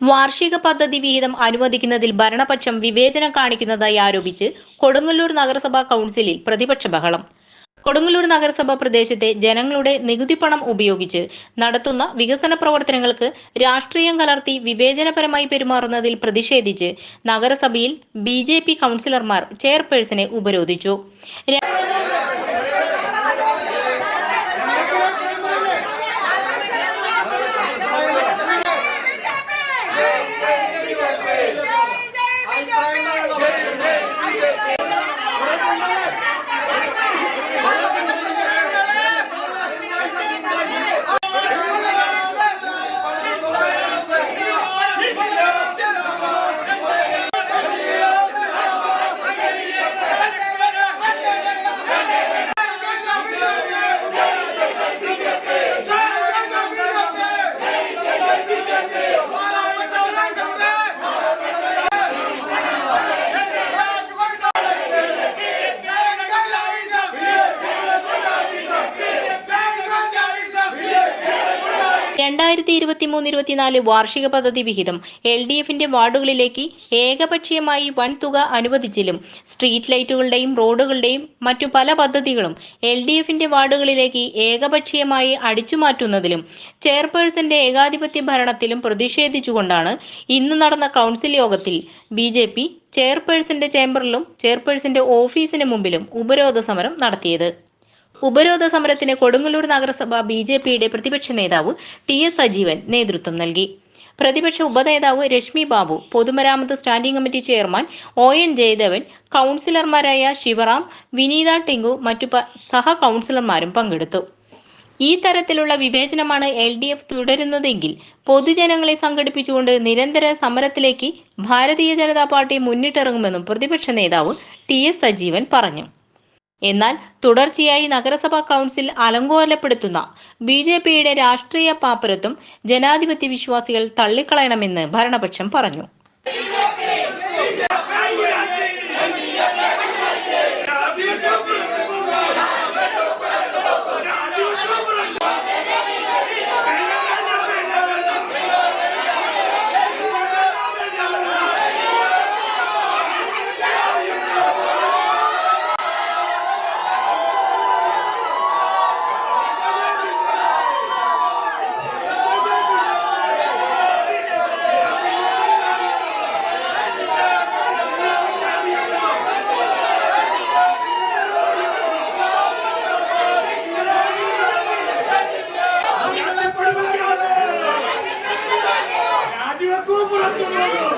വാർഷിക പദ്ധതി വിഹിതം അനുവദിക്കുന്നതിൽ ഭരണപക്ഷം വിവേചനം കാണിക്കുന്നതായി ആരോപിച്ച് കൊടുങ്ങല്ലൂർ നഗരസഭാ കൗൺസിലിൽ പ്രതിപക്ഷ ബഹളം. കൊടുങ്ങല്ലൂർ നഗരസഭാ പ്രദേശത്തെ ജനങ്ങളുടെ നികുതി പണം ഉപയോഗിച്ച് നടത്തുന്ന വികസന പ്രവർത്തനങ്ങൾക്ക് രാഷ്ട്രീയം കലർത്തി വിവേചനപരമായി പെരുമാറുന്നതിൽ പ്രതിഷേധിച്ച് നഗരസഭയിൽ ബി കൗൺസിലർമാർ ചെയർപേഴ്സണെ ഉപരോധിച്ചു. Jeremy! Jeremy! Jeremy! Jeremy! രണ്ടായിരത്തി ഇരുപത്തി മൂന്ന് ഇരുപത്തിനാല് വാർഷിക പദ്ധതി വിഹിതം എൽ ഡി എഫിന്റെ വാർഡുകളിലേക്ക് ഏകപക്ഷീയമായി വൻ തുക അനുവദിച്ചിലും സ്ട്രീറ്റ് ലൈറ്റുകളുടെയും റോഡുകളുടെയും മറ്റു പല പദ്ധതികളും എൽ ഡി എഫിന്റെ വാർഡുകളിലേക്ക് ഏകപക്ഷീയമായി അടിച്ചുമാറ്റുന്നതിലും ചെയർപേഴ്സന്റെ ഏകാധിപത്യ ഭരണത്തിലും പ്രതിഷേധിച്ചുകൊണ്ടാണ് ഇന്ന് നടന്ന കൗൺസിൽ യോഗത്തിൽ ബി ജെ പി ചെയർപേഴ്സന്റെ ചേംബറിലും ചെയർപേഴ്സന്റെ ഓഫീസിന് മുമ്പിലും ഉപരോധ സമരം നടത്തിയത്. ഉപരോധ സമരത്തിന് കൊടുങ്ങല്ലൂർ നഗരസഭ ബി ജെ പിയുടെ പ്രതിപക്ഷ നേതാവ് ടി എസ് സജീവൻ നേതൃത്വം നൽകി. പ്രതിപക്ഷ ഉപനേതാവ് രശ്മി ബാബു പൊതുമരാമത്ത് standing committee chairman O N Jayadevan കൗൺസിലർമാരായ ശിവറാം വിനീത ടിങ്കു മറ്റു സഹ കൗൺസിലർമാരും പങ്കെടുത്തു. ഈ തരത്തിലുള്ള വിവേചനമാണ് എൽ ഡി എഫ് തുടരുന്നതെങ്കിൽ പൊതുജനങ്ങളെ സംഘടിപ്പിച്ചുകൊണ്ട് നിരന്തര സമരത്തിലേക്ക് ഭാരതീയ ജനതാ പാർട്ടി മുന്നിട്ടിറങ്ങുമെന്നും പ്രതിപക്ഷ നേതാവ് ടി എസ് സജീവൻ പറഞ്ഞു. എന്നാൽ തുടർച്ചയായി നഗരസഭാ കൗൺസിൽ അലങ്കോലപ്പെടുത്തുന്ന ബി ജെ പിയുടെ രാഷ്ട്രീയ പാപ്പരത്തും ജനാധിപത്യ വിശ്വാസികൾ തള്ളിക്കളയണമെന്ന് ഭരണപക്ഷം പറഞ്ഞു. ¡Ay, もらっております。